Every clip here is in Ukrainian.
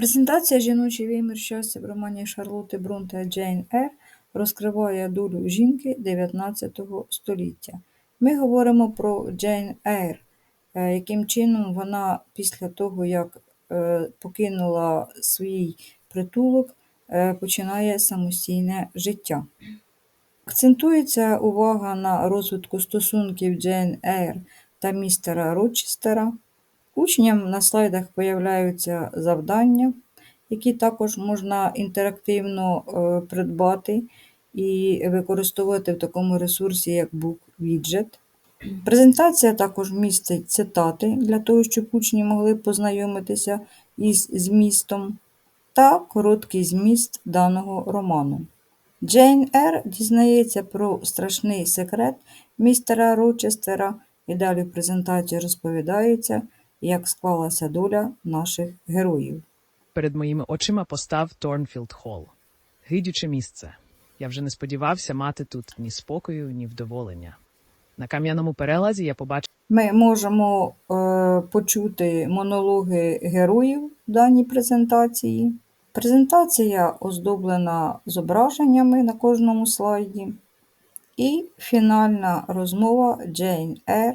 Презентація «Жіночий вимір щастя» в романі Шарлотти Бронте Джейн Ейр розкриває долю жінки 19 століття. Ми говоримо про Джейн Ейр, е, яким чином вона після того, як е, покинула свій притулок, е, починає самостійне життя. Акцентується увага на розвитку стосунків Джейн Ейр та містера Рочестера. Учням на слайдах появляються завдання, які також можна інтерактивно е, придбати і використовувати в такому ресурсі, як BookWidget. Презентація також містить цитати для того, щоб учні могли познайомитися із змістом, та короткий зміст даного роману. Джейн Р. дізнається про страшний секрет містера Рочестера і далі в презентації розповідається, як склалася доля наших героїв. Перед моїми очима постав Торнфілд Холл. Гидюче місце. Я вже не сподівався мати тут ні спокою, ні вдоволення. На кам'яному перелазі я побачив Ми можемо е, почути монологи героїв в даній презентації. Презентація оздоблена зображеннями на кожному слайді. І фінальна розмова Джейн Ейр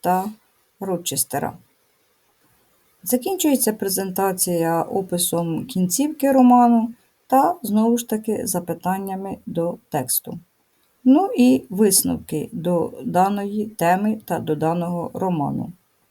та Рочестера. Закінчується презентація описом кінцівки роману та знову ж таки запитаннями до тексту. Ну і висновки до даної теми та до даного роману.